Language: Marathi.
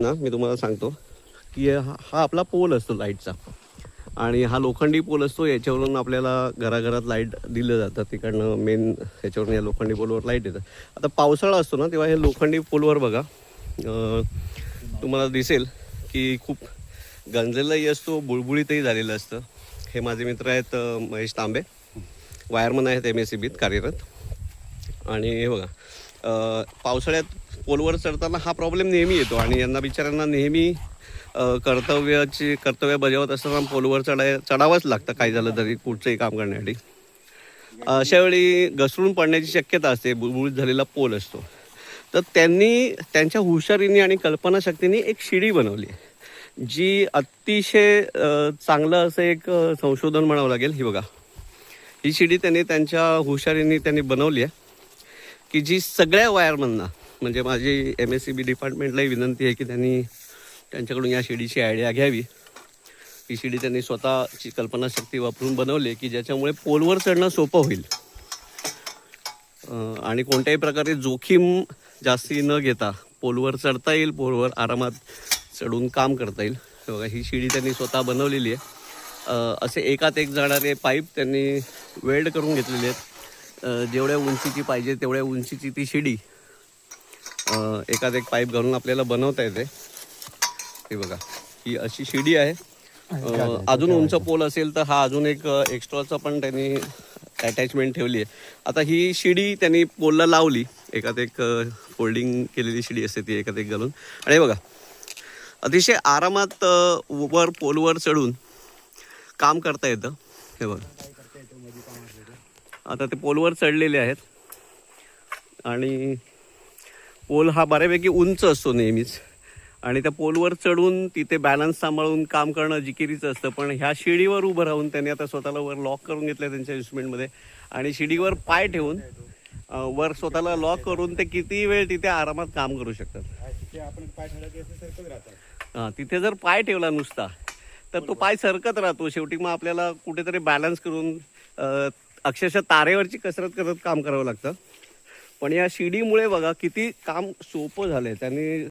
ना मी तुम्हाला सांगतो. की हा हा आपला पोल असतो लाईटचा. आणि हा लोखंडी पोल असतो याच्यावरून आपल्याला घराघरात लाइट दिलं जातं. तिकडनं मेन ह्याच्यावरून या लोखंडी पोलवर लाइट येतं. आता पावसाळा असतो ना तेव्हा हे लोखंडी पोलवर बघा. तुम्हाला दिसेल की खूप गंजलेलाही असतो बुळबुळीतही झालेलं असतं. हे माझे मित्र आहेत महेश तांबे. वायरमन आहेत एम एस सी बीत कार्यरत. आणि हे बघा पावसाळ्यात पोलवर चढताना हा प्रॉब्लेम नेहमी येतो आणि यांना बिचाऱ्यांना नेहमी कर्तव्याची कर्तव्य बजावत असताना पोलवर चढाय चढावंच लागतं काय झालं तरी कुठचंही काम करण्यासाठी. अशा वेळी घसरून पडण्याची शक्यता असते बुळबुळीत झालेला पोल असतो. तर त्यांनी त्यांच्या हुशारीने आणि कल्पनाशक्तीने एक शिडी बनवली. जी अतिशय चांगलं असं एक संशोधन म्हणावं लागेल. ही बघा. ही शिडी त्यांनी त्यांच्या हुशारीने त्यांनी बनवली आहे. की जी सगळ्या वायरमनना म्हणजे माझी एम एस सी बी डिपार्टमेंटलाही विनंती आहे की त्यांनी त्यांच्याकडून या शिडीची आयडिया घ्यावी. ही शिडी त्यांनी स्वतःची कल्पनाशक्ती वापरून बनवली आहे की ज्याच्यामुळे पोलवर चढणं सोपं होईल. आणि कोणत्याही प्रकारे जोखीम जास्ती न घेता पोलवर चढता येईल पोलवर आरामात चढून काम करता येईल. बघा ही शिडी त्यांनी स्वतः बनवलेली आहे. असे एकात एक जाणारे पाईप त्यांनी वेल्ड करून घेतलेले आहेत. जेवढ्या उंचीची पाहिजे तेवढ्या उंचीची ती शिडी. अं, एकात एक पाईप घालून आपल्याला बनवता येते. हे बघा ही अशी शिडी आहे. अजून उंच पोल असेल तर हा अजून एक एक्स्ट्राचा पण त्यांनी अटॅचमेंट ठेवली आहे. आता ही शिडी त्यांनी पोलला लावली. एकात एक फोल्डिंग केलेली शिडी असते ती एकात एक घालून. आणि बघा अतिशय आरामात वर पोलवर चढून काम करता येतं. हे बघा. आता ते पोलवर चढलेले आहेत. आणि पोल हा बऱ्यापैकी उंच असतो नेहमीच. आणि त्या पोलवर चढून तिथे बॅलन्स सांभाळून काम करणं जिकिरीचं असतं. पण ह्या शिडीवर उभं राहून त्यांनी आता स्वतःला वर लॉक करून घेतलं त्यांच्या इन्स्ट्रुमेंटमध्ये आणि शिडीवर पाय ठेवून वर स्वतःला लॉक करून ते किती वेळ तिथे आरामात काम करू शकतात. आपण पाय हा, तिथे जर पाय ठेवला नुसता तर तो पाय सरकत राहतो. शेवटी मग आपल्याला कुठेतरी बॅलन्स करून अक्षरशः तारेवरची कसरत करत काम करावं लागतं. पण या शिडीमुळे बघा किती काम सोपं झालं आहे त्यांनी